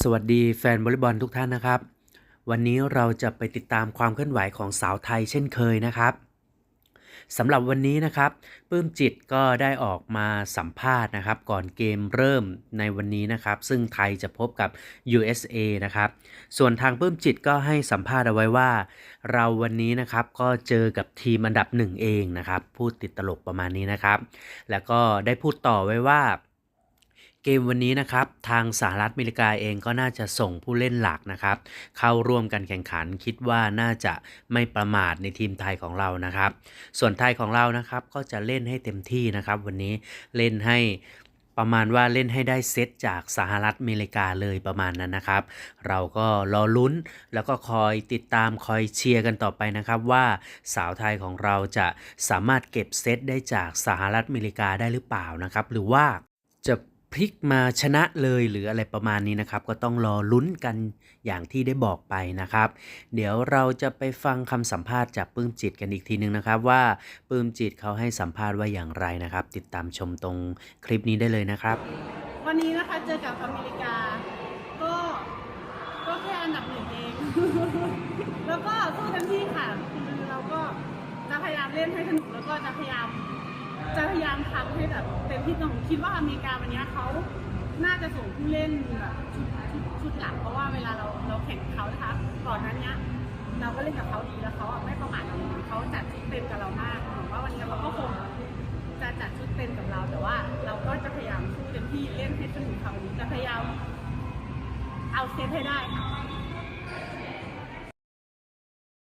สวัสดีแฟนวอลเลย์บอลทุกท่านนะครับ วันนี้เราจะไปติดตามความเคลื่อนไหวของสาวไทยเช่นเคยนะครับสำหรับวันนี้นะครับปื้มจิตก็ได้ออกมาสัมภาษณ์นะครับ ก่อนเกมเริ่มในวันนี้นะครับ ซึ่งไทยจะพบกับ USA นะครับ ส่วนทางปื้มจิตก็ให้สัมภาษณ์เอาไว้ว่า เราวันนี้นะครับก็เจอกับทีมอันดับหนึ่งเองนะครับ พูดติดตลกประมาณนี้นะครับ แล้วก็ได้พูดต่อไว้ว่า เกมวันนี้นะครับทางสหรัฐอเมริกาเองก็น่าจะส่งผู้เล่นหลักนะครับ เข้าร่วมกันแข่งขันคิดว่าน่าจะไม่ประมาทในทีมไทยของเรานะครับ ส่วนไทยของเรานะครับก็จะเล่นให้เต็มที่นะครับ วันนี้เล่นให้ประมาณว่าเล่นให้ได้เซตจากสหรัฐอเมริกาเลยประมาณนั้นนะครับ เราก็รอลุ้นแล้วก็คอยติดตามคอยเชียร์กันต่อไปนะครับ ว่าสาวไทยของเราจะสามารถเก็บเซตได้จากสหรัฐอเมริกาได้หรือเปล่านะครับ หรือว่าจะ พลิกมาชนะเลยหรืออะไรประมาณนี้นะครับ ก็ต้องรอลุ้นกันอย่างที่ได้บอกไปนะครับ เดี๋ยวเราจะไปฟังคำสัมภาษณ์จากปลื้มจิตกันอีกทีนึงนะครับ ว่าปลื้มจิตเขาให้สัมภาษณ์ว่าอย่างไรนะครับ ติดตามชมตรงคลิปนี้ได้เลยนะครับ วันนี้นะคะเจอกับอเมริกา ก็ก็แค่อันดับหนึ่งเอง แล้วก็สู้เต็มที่ค่ะคือเราก็จะพยายามเล่นให้สนุกแล้วก็จะพยายาม จะพยายามทำให้แบบเต็มที่ตรงคิดว่าอเมริกาวันนี้เขาน่าจะส่งผู้เล่นแบบชุดชุดชุดหลักเพราะว่าเวลาเราเราแข่งเขานะคะก่อนนั้นเนี้ยเราก็เล่นกับเขาดีแล้วเขาอะไม่ประมาทเราเลยเขาจัดชุดเต็มกับเรามากผมว่าวันนี้เขาก็คงจะจัดชุดเต็มกับเรา แต่ว่าเราก็จะพยายามสู้เต็มที่เล่นให้สนุกค่ะวันนี้จะพยายามเอาเซตให้ได้ค่ะ